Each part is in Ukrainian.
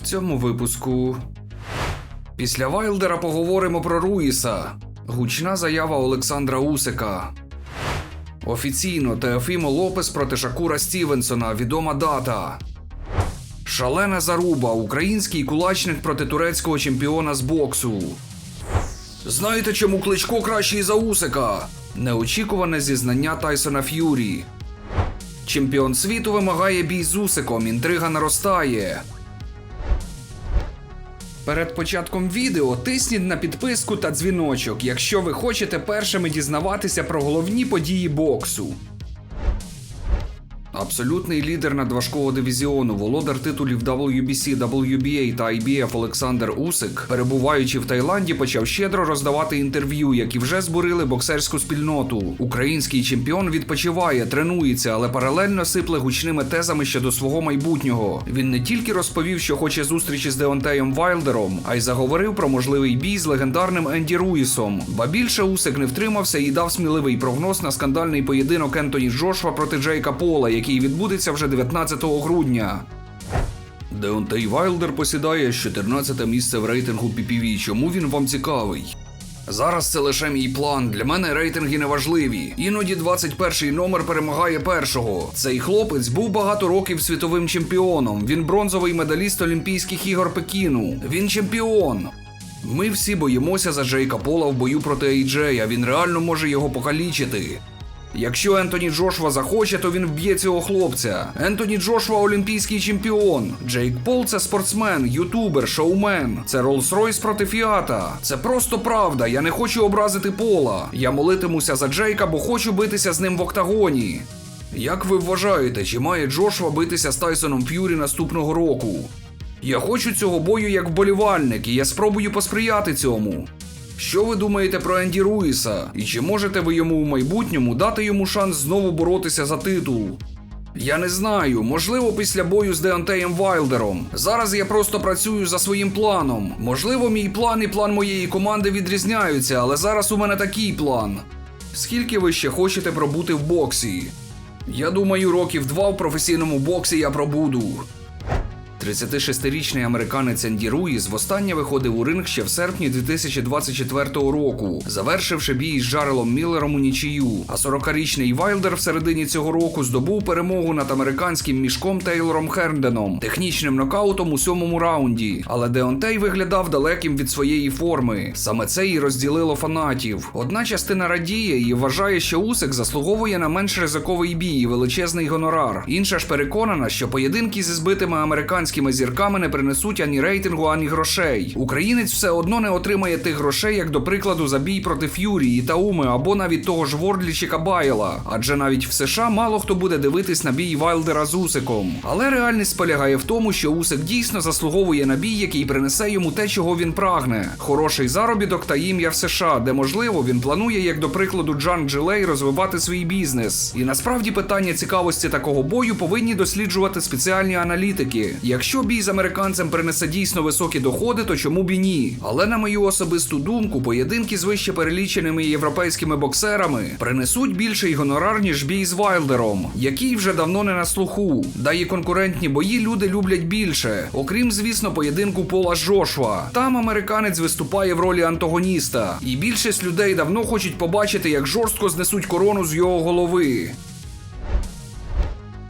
В цьому випуску. Після Вайлдера поговоримо про Руїса. Гучна заява Олександра Усика. Офіційно Теофімо Лопес проти Шакура Стівенсона. Відома дата. Шалена заруба. Український кулачник проти турецького чемпіона з боксу. Знаєте, чому кличко кращий за Усика? Неочікуване зізнання Тайсона Ф'юрі. Чемпіон світу вимагає бій з Усиком. Інтрига наростає. Перед початком відео тисніть на підписку та дзвіночок, якщо ви хочете першими дізнаватися про головні події боксу. Абсолютний лідер надважкого дивізіону, володар титулів WBC, WBA та IBF Олександр Усик, перебуваючи в Таїланді, почав щедро роздавати інтерв'ю, які вже збурили боксерську спільноту. Український чемпіон відпочиває, тренується, але паралельно сипле гучними тезами щодо свого майбутнього. Він не тільки розповів, що хоче зустрічі з Деонтеєм Вайлдером, а й заговорив про можливий бій з легендарним Енді Руїсом. Ба більше Усик не втримався і дав сміливий прогноз на скандальний поєдинок Ентоні Джошва проти Джейка Пола, який відбудеться вже 19 грудня. Деонтей Вайлдер посідає 14 місце в рейтингу PPV. Чому він вам цікавий? Зараз це лише мій план. Для мене рейтинги не важливі. Іноді 21-й номер перемагає першого. Цей хлопець був багато років світовим чемпіоном. Він бронзовий медаліст Олімпійських ігор Пекіну. Він чемпіон. Ми всі боїмося за Джейка Пола в бою проти Ейджея. Він реально може його покалічити. Якщо Ентоні Джошва захоче, то він вб'є цього хлопця. Ентоні Джошва олімпійський чемпіон. Джейк Пол це спортсмен, ютубер, шоумен. Це Роллс-Ройс проти Фіата. Це просто правда. Я не хочу образити Пола. Я молитимуся за Джейка, бо хочу битися з ним в октагоні. Як ви вважаєте, чи має Джошва битися з Тайсоном Ф'юрі наступного року? Я хочу цього бою як вболівальник, і я спробую посприяти цьому. Що ви думаєте про Енді Руїса? І чи можете ви йому в майбутньому дати йому шанс знову боротися за титул? Я не знаю, можливо, після бою з Деонтеєм Вайлдером. Зараз я просто працюю за своїм планом. Можливо, мій план і план моєї команди відрізняються, але зараз у мене такий план. Скільки ви ще хочете пробути в боксі? Я думаю, років два в професійному боксі я пробуду. 36-річний американець Енді Руїс востаннє виходив у ринг ще в серпні 2024 року, завершивши бій з Джарелом Міллером у нічию. А 40-річний Вайлдер в середині цього року здобув перемогу над американським мішком Тейлором Хернденом, технічним нокаутом у сьомому раунді. Але Деонтей виглядав далеким від своєї форми. Саме це і розділило фанатів. Одна частина радіє і вважає, що Усик заслуговує на менш ризиковий бій і величезний гонорар. Інша ж переконана, що поєдинки зі збитими американськими зірками не принесуть ані рейтингу, ані грошей. Українець все одно не отримає тих грошей, як до прикладу, за бій проти Ф'юрії, Тауми або навіть того ж Вордлі чи Кабайла. Адже навіть в США мало хто буде дивитись на бій Вайлдера з Усиком. Але реальність полягає в тому, що Усик дійсно заслуговує на бій, який принесе йому те, чого він прагне: хороший заробіток та ім'я в США, де можливо він планує, як до прикладу, Джан Джилей розвивати свій бізнес. І насправді питання цікавості такого бою повинні досліджувати спеціальні аналітики. Якщо бій з американцем принесе дійсно високі доходи, то чому б і ні? Але на мою особисту думку, поєдинки з вище переліченими європейськими боксерами принесуть більший гонорар, ніж бій з Вайлдером, який вже давно не на слуху. Да і конкурентні бої люди люблять більше. Окрім, звісно, поєдинку Пола з Джошва. Там американець виступає в ролі антагоніста, і більшість людей давно хочуть побачити, як жорстко знесуть корону з його голови.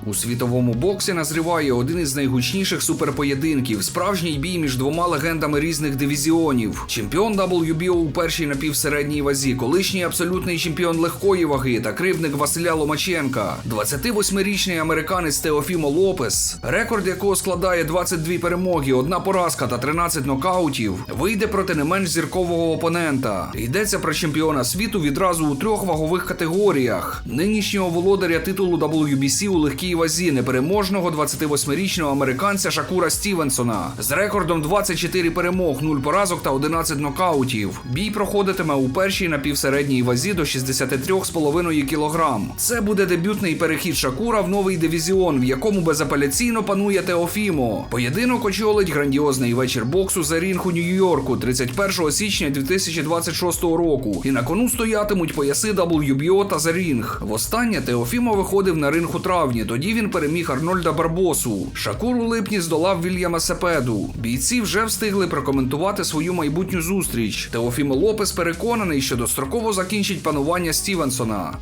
У світовому боксі назріває один із найгучніших суперпоєдинків справжній бій між двома легендами різних дивізіонів. Чемпіон WBO у першій напівсередній вазі, колишній абсолютний чемпіон легкої ваги та кривник Василя Ломаченка, 28-річний американець Теофімо Лопес, рекорд якого складає 22 перемоги, одна поразка та 13 нокаутів, вийде проти не менш зіркового опонента. Йдеться про чемпіона світу відразу у трьох вагових категоріях. Нинішнього володаря титулу WBC у легкій вазі непереможного 28-річного американця Шакура Стівенсона з рекордом 24 перемог, 0 поразок та 11 нокаутів. Бій проходитиме у першій напівсередній вазі до 63,5 кг. Це буде дебютний перехід Шакура в новий дивізіон, в якому безапеляційно панує Теофімо. Поєдинок очолить грандіозний вечір боксу за рінг у Нью-Йорку 31 січня 2026 року. І на кону стоятимуть пояси WBO та за рінг. Востаннє Теофімо виходив на ринг у травні. Тоді він переміг Арнольда Барбосу. Шакур у липні здолав Вільяма Сепеду. Бійці вже встигли прокоментувати свою майбутню зустріч. Теофімо Лопес переконаний, що достроково закінчить панування Стівенсона.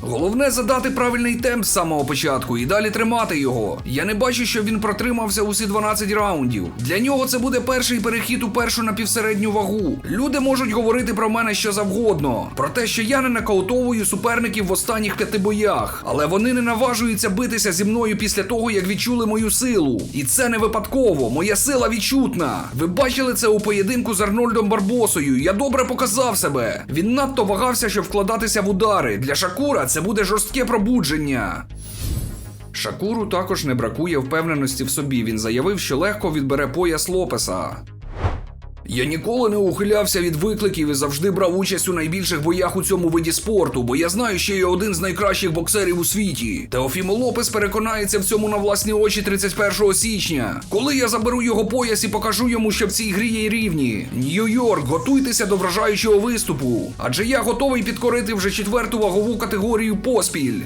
Головне задати правильний темп з самого початку і далі тримати його. Я не бачу, що він протримався усі 12 раундів. Для нього це буде перший перехід у першу напівсередню вагу. Люди можуть говорити про мене що завгодно, про те, що я не нокаутовую суперників в останніх п'яти боях, але вони не наважуються битися зі мною після того, як відчули мою силу. І це не випадково. Моя сила відчутна. Ви бачили це у поєдинку з Арнольдом Барбосою. Я добре показав себе. Він надто вагався, щоб вкладатися в удари. Для Шакура це буде жорстке пробудження. Шакуру також не бракує впевненості в собі. Він заявив, що легко відбере пояс Лопеса. Я ніколи не ухилявся від викликів і завжди брав участь у найбільших боях у цьому виді спорту, бо я знаю, що я один з найкращих боксерів у світі. Теофімо Лопес переконається в цьому на власні очі 31 січня. Коли я заберу його пояс і покажу йому, що в цій грі є рівні. Нью-Йорк, готуйтеся до вражаючого виступу. Адже я готовий підкорити вже четверту вагову категорію поспіль.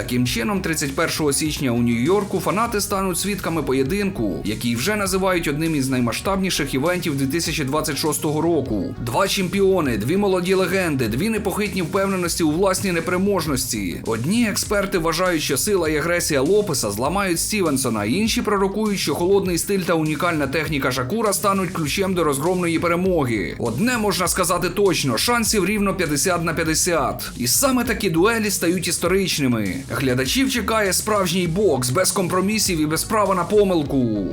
Таким чином, 31 січня у Нью-Йорку фанати стануть свідками поєдинку, який вже називають одним із наймасштабніших івентів 2026 року. Два чемпіони, дві молоді легенди, дві непохитні впевненості у власній непереможності. Одні експерти вважають, що сила і агресія Лопеса зламають Стівенсона, інші пророкують, що холодний стиль та унікальна техніка Шакура стануть ключем до розгромної перемоги. Одне можна сказати точно: шансів рівно 50 на 50. І саме такі дуелі стають історичними. Глядачів чекає справжній бокс без компромісів і без права на помилку.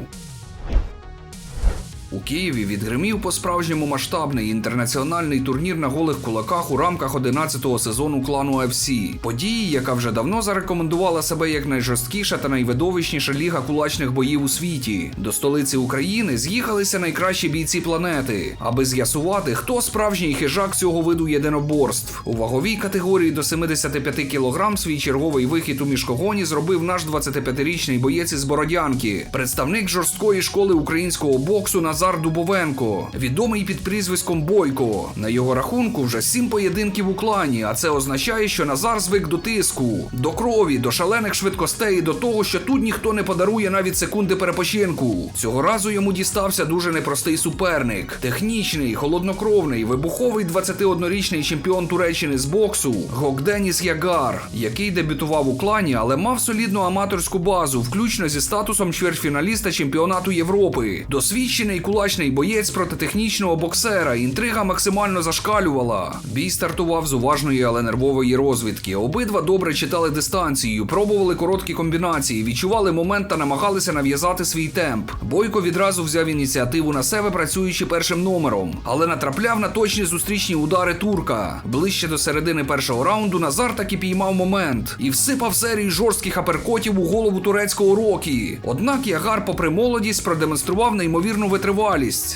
У Києві відгримів по-справжньому масштабний інтернаціональний турнір на голих кулаках у рамках 11-го сезону клану FC. Події, яка вже давно зарекомендувала себе як найжорсткіша та найвидовищніша ліга кулачних боїв у світі. До столиці України з'їхалися найкращі бійці планети, аби з'ясувати, хто справжній хижак цього виду єдиноборств. У ваговій категорії до 75 кг свій черговий вихід у мішкогоні зробив наш 25-річний боєць із Бородянки, представник жорсткої школи українського боксу Назар Дубовенко, відомий під прізвиськом Бойко. На його рахунку вже сім поєдинків у клані, а це означає, що Назар звик до тиску, до крові, до шалених швидкостей, і до того, що тут ніхто не подарує навіть секунди перепочинку. Цього разу йому дістався дуже непростий суперник, технічний, холоднокровний, вибуховий 21-річний чемпіон Туреччини з боксу Гокденіс Ягар, який дебютував у клані, але мав солідну аматорську базу, включно зі статусом чвертьфіналіста чемпіонату Європи. Досвідчений кулачний боєць проти технічного боксера. Інтрига максимально зашкалювала. Бій стартував з уважної, але нервової розвідки. Обидва добре читали дистанцію, пробували короткі комбінації, відчували момент та намагалися нав'язати свій темп. Бойко відразу взяв ініціативу на себе, працюючи першим номером, але натрапляв на точні зустрічні удари турка. Ближче до середини першого раунду Назар таки піймав момент і всипав серію жорстких аперкотів у голову турецького рокі. Однак Ягар, попри молодість, продемонстрував неймовірну витривалість.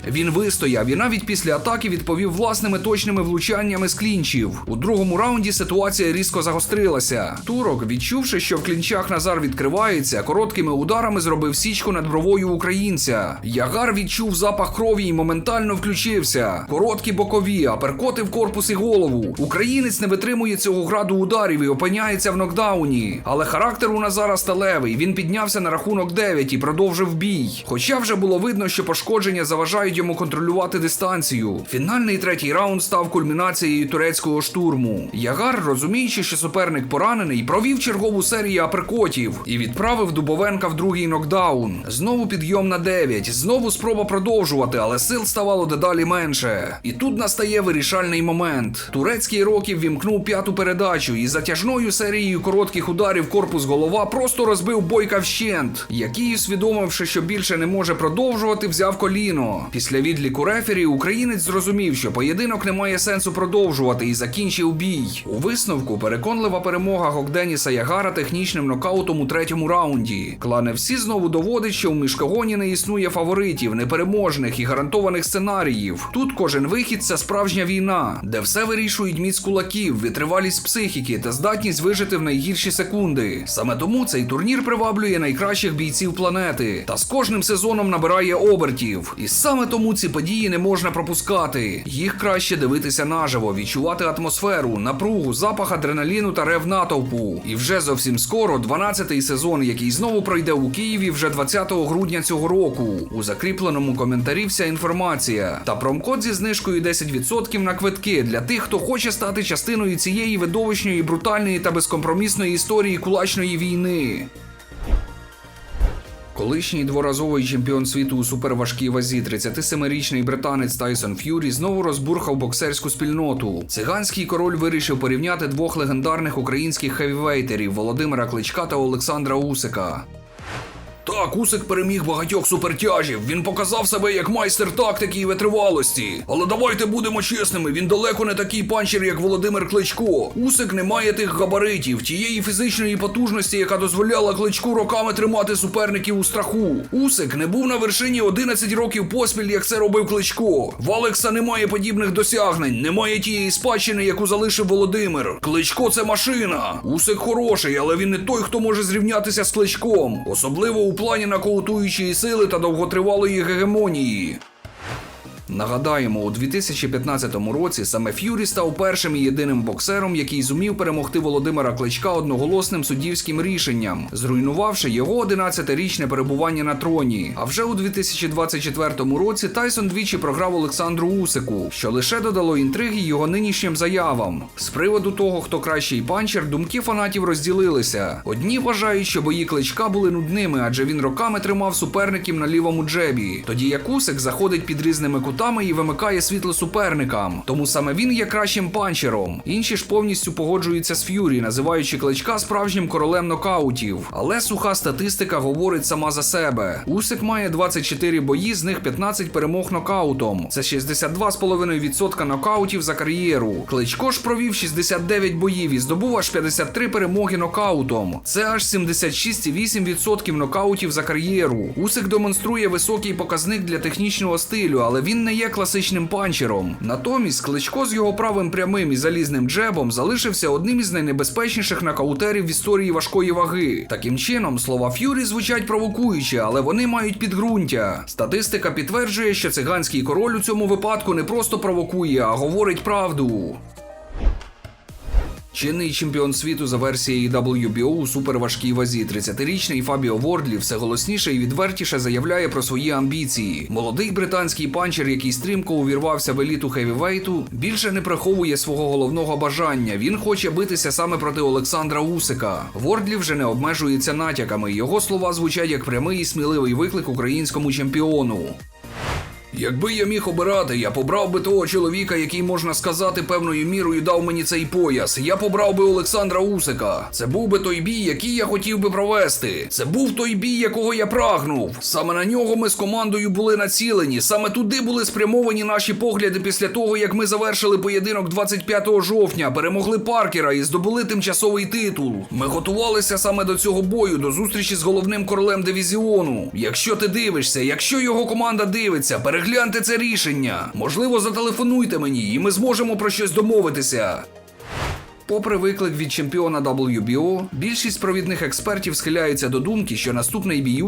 Він вистояв і навіть після атаки відповів власними точними влучаннями з клінчів. У другому раунді ситуація різко загострилася. Турок, відчувши, що в клінчах Назар відкривається, короткими ударами зробив січку над бровою українця. Ягар відчув запах крові і моментально включився. Короткі бокові, аперкоти в корпус і голову. Українець не витримує цього граду ударів і опиняється в нокдауні. Але характер у Назара сталевий. Він піднявся на рахунок 9 і продовжив бій. Хоча вже було видно, що пошкодження заважають йому контролювати дистанцію. Фінальний третій раунд став кульмінацією турецького штурму. Ягар, розуміючи, що суперник поранений, провів чергову серію аперкотів і відправив Дубовенка в другий нокдаун. Знову підйом на 9, знову спроба продовжувати, але сил ставало дедалі менше. І тут настає вирішальний момент. Турецький років вімкнув п'яту передачу і затяжною серією коротких ударів корпус голова просто розбив бойка вщент, який, усвідомивши, що більше не може продовжувати, взяв коліно. Після відліку рефері українець зрозумів, що поєдинок не має сенсу продовжувати і закінчив бій. У висновку переконлива перемога Гокденіса Ягара технічним нокаутом у третьому раунді. Клане всі знову доводить, що у мішкогоні не існує фаворитів, непереможних і гарантованих сценаріїв. Тут кожен вихід це справжня війна, де все вирішують міць кулаків, витривалість психіки та здатність вижити в найгірші секунди. Саме тому цей турнір приваблює найкращих бійців планети та з кожним сезоном набирає обертів. І саме тому ці події не можна пропускати. Їх краще дивитися наживо, відчувати атмосферу, напругу, запах адреналіну та рев натовпу. І вже зовсім скоро 12-й сезон, який знову пройде у Києві вже 20 грудня цього року. У закріпленому коментарі вся інформація та промкод зі знижкою 10% на квитки для тих, хто хоче стати частиною цієї видовищної, брутальної та безкомпромісної історії кулачної війни. Колишній дворазовий чемпіон світу у суперважкій вазі, 37-річний британець Тайсон Ф'юрі знову розбурхав боксерську спільноту. Циганський король вирішив порівняти двох легендарних українських хевівейтерів Володимира Кличка та Олександра Усика. Так, Усик переміг багатьох супертяжів. Він показав себе як майстер тактики і витривалості. Але давайте будемо чесними, він далеко не такий панчер, як Володимир Кличко. Усик не має тих габаритів, тієї фізичної потужності, яка дозволяла кличку роками тримати суперників у страху. Усик не був на вершині 11 років поспіль, як це робив Кличко. В Алекса немає подібних досягнень, немає тієї спадщини, яку залишив Володимир. Кличко це машина. Усик хороший, але він не той, хто може зрівнятися з кличком, особливо у плані наколотуючої сили та довготривалої гегемонії. Нагадаємо, у 2015 році саме Ф'юрі став першим і єдиним боксером, який зумів перемогти Володимира Кличка одноголосним суддівським рішенням, зруйнувавши його 11-річне перебування на троні. А вже у 2024 році Тайсон двічі програв Олександру Усику, що лише додало інтриги його нинішнім заявам. З приводу того, хто кращий панчер, думки фанатів розділилися. Одні вважають, що бої кличка були нудними, адже він роками тримав суперників на лівому джебі, тоді як Усик заходить під різними кутами і вимикає світло суперникам. Тому саме він є кращим панчером. Інші ж повністю погоджуються з Ф'юрі, називаючи кличка справжнім королем нокаутів. Але суха статистика говорить сама за себе. Усик має 24 бої, з них 15 перемог нокаутом. Це 62,5% нокаутів за кар'єру. Кличко ж провів 69 боїв і здобув аж 53 перемоги нокаутом. Це аж 76,8% нокаутів за кар'єру. Усик демонструє високий показник для технічного стилю, але він не є класичним панчером. Натомість кличко з його правим прямим і залізним джебом залишився одним із найнебезпечніших нокаутерів в історії важкої ваги. Таким чином, слова Ф'юрі звучать провокуюче, але вони мають підґрунтя. Статистика підтверджує, що циганський король у цьому випадку не просто провокує, а говорить правду. Чинний чемпіон світу за версією WBO у суперважкій вазі, 30-річний Фабіо Вордлі все голосніше і відвертіше заявляє про свої амбіції. Молодий британський панчер, який стрімко увірвався в еліту хевівейту, більше не приховує свого головного бажання. Він хоче битися саме проти Олександра Усика. Вордлі вже не обмежується натяками. Його слова звучать як прямий і сміливий виклик українському чемпіону. Якби я міг обирати, я побрав би того чоловіка, який можна сказати певною мірою дав мені цей пояс. Я побрав би Олександра Усика. Це був би той бій, який я хотів би провести. Це був той бій, якого я прагнув. Саме на нього ми з командою були націлені. Саме туди були спрямовані наші погляди після того, як ми завершили поєдинок 25 жовтня, перемогли Паркера і здобули тимчасовий титул. Ми готувалися саме до цього бою, до зустрічі з головним королем дивізіону. Якщо ти дивишся, якщо його команда дивиться, перегляньте це рішення. Можливо, зателефонуйте мені, і ми зможемо про щось домовитися. Попри виклик від чемпіона WBO, більшість провідних експертів схиляються до думки, що наступний бій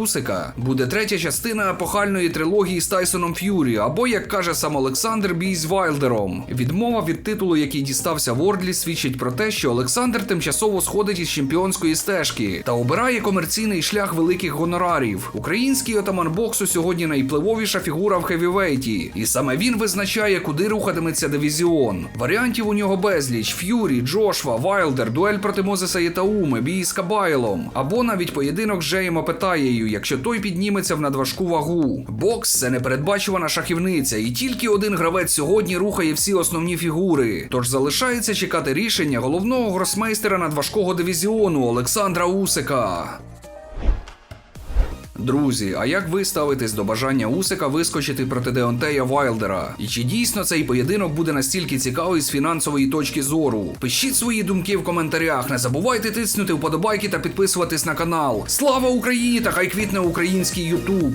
буде третя частина епохальної трилогії з Тайсоном Ф'юрі, або, як каже сам Олександр, бій з Вайлдером. Відмова від титулу, який дістався Вордлі, свідчить про те, що Олександр тимчасово сходить із чемпіонської стежки та обирає комерційний шлях великих гонорарів. Український отаман боксу сьогодні найвпливовіша фігура в хевівейті, і саме він визначає, куди рухатиметься дивізіон. Варіантів у нього безліч: Ф'юрі, Джо. Джошва, Вайлдер, дуель проти Мозеса Єтауми, бій з Кабайлом, або навіть поєдинок з Джеєм Опетаєю, якщо той підніметься в надважку вагу. Бокс це непередбачувана шахівниця, і тільки один гравець сьогодні рухає всі основні фігури. Тож залишається чекати рішення головного гросмейстера надважкого дивізіону Олександра Усика. Друзі, а як ви ставитесь до бажання Усика вискочити проти Деонтея Вайлдера? І чи дійсно цей поєдинок буде настільки цікавий з фінансової точки зору? Пишіть свої думки в коментарях. Не забувайте тиснути вподобайки та підписуватись на канал. Слава Україні та хай квітне український Ютуб!